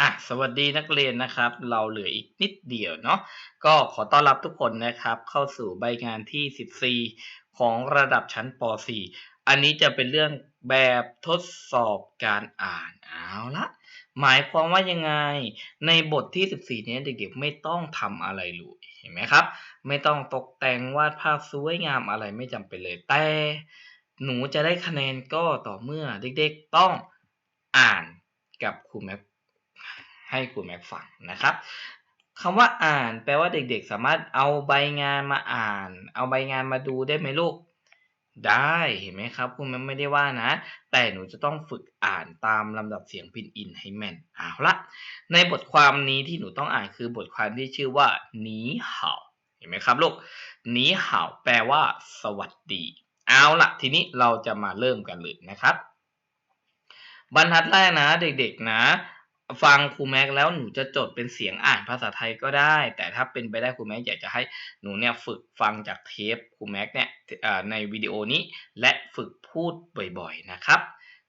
อะสวัสดีนักเรียนนะครับ เราเหลืออีกนิดเดียวเนาะก็ขอต้อนรับทุกคนนะครับ เข้าสู่ใบงานที่ 14 ของระดับชั้นป .4 อันนี้จะเป็นเรื่องแบบทดสอบการอ่านเอาละหมายความว่ายังไง ในบทที่ 14 นี้เด็กๆไม่ต้องทำอะไรเลยเห็นไหมครับ ไม่ต้องตกแต่งวาดภาพสวยงามอะไรไม่จำเป็นเลยแต่ หนูจะได้คะแนนก็ต่อเมื่อเด็กๆต้องอ่านกับครูแม็กให้ครูแม็กฟังนะครับคำว่าอ่านแปลว่าเด็กๆ สามารถเอาใบงานมาอ่าน เอาใบงานมาดูได้ไหมลูกได้เห็นไหมครับครูแม็กไม่ได้ว่านะ แต่หนูจะต้องฝึกอ่านตามลำดับเสียงพินอินให้แม่นเอาละในบทความนี้ที่หนูต้องอ่านคือบทความที่ชื่อว่าหนีเห่าเห็นไหมครับลูกหนีเห่าแปลว่า สวัสดี เอาละทีนี้เราจะมาเริ่มกันเลยนะครับ บรรทัดแรกนะเด็กๆนะ ฟังครูแม็กแล้วหนูจะจดเป็นเสียงอ่านภาษาไทยก็ได้ แต่ถ้าเป็นไปได้ครูแม็กอยากจะให้หนูเนี่ยฝึกฟังจากเทปครูแม็กเนี่ยในวิดีโอนี้และฝึกพูดบ่อยๆนะครับ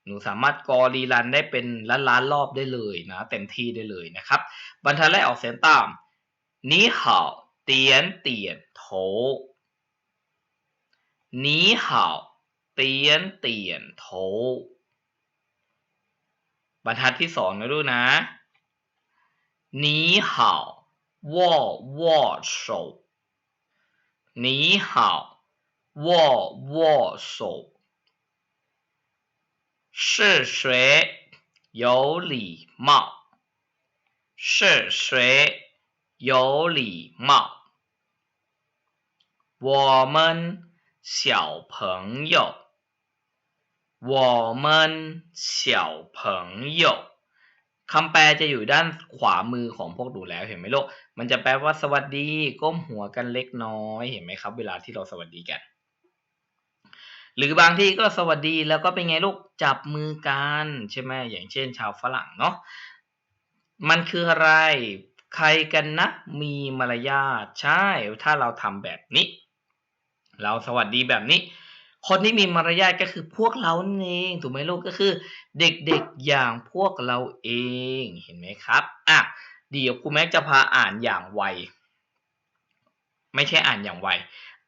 หนูสามารถกอรีรันได้เป็นล้านล้านรอบได้เลยนะเต็มที่ได้เลยนะครับ บรรทัดแรกออกเสียงตาม 你好点点头你好点点头บรรทัดที่สองนะลูกนะ你好握握手你好握握手是谁有礼貌是谁有礼貌我们 小朋友我们小朋友คำแปลจะอยู่ด้านขวามือของพวกดูแล้วเห็นไหมลูก มันจะแปลว่าสวัสดี ก้มหัวกันเล็กน้อย เห็นไหมครับ เวลาที่เราสวัสดีกัน หรือบางที่ก็สวัสดีแล้วก็เป็นไงลูก จับมือกันใช่ไหมอย่างเช่น ชาวฝรั่งเนาะ มันคืออะไร ใครกันนะ มีมารยาท ใช่ ถ้าเราทำแบบนี้ เราสวัสดีแบบนี้ คนที่มีมารยาทก็คือพวกเราเองถูกไหมลูกก็คือ เด็กๆอย่างพวกเราเองเห็นไหมครับอะเดี๋ยวครูแม็กจะพาอ่านอย่างไวไม่ใช่อ่านอย่างไว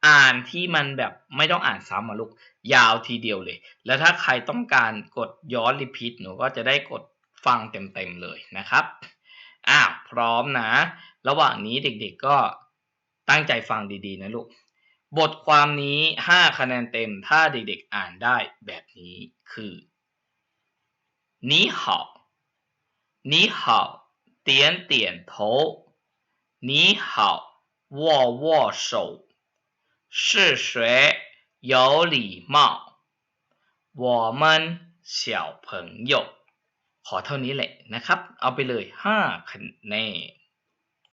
อ่านที่มันแบบไม่ต้องอ่านซ้ำมาลูกยาวทีเดียวเลย แล้วถ้าใครต้องการกดย้อนรีพีทหนูก็จะได้กดฟังเต็มๆเลยนะครับอะพร้อมนะ ระหว่างนี้เด็กๆก็ตั้งใจฟังดีๆนะลูก บทความนี้ 5 คะแนนเต็ม ถ้าเด็กๆอ่านได้แบบนี้คือ你好你好点点头你好握握手是谁有礼貌我们小朋友ขอเท่านี้แหละนะครับ เอาไปเลย 5 คะแนน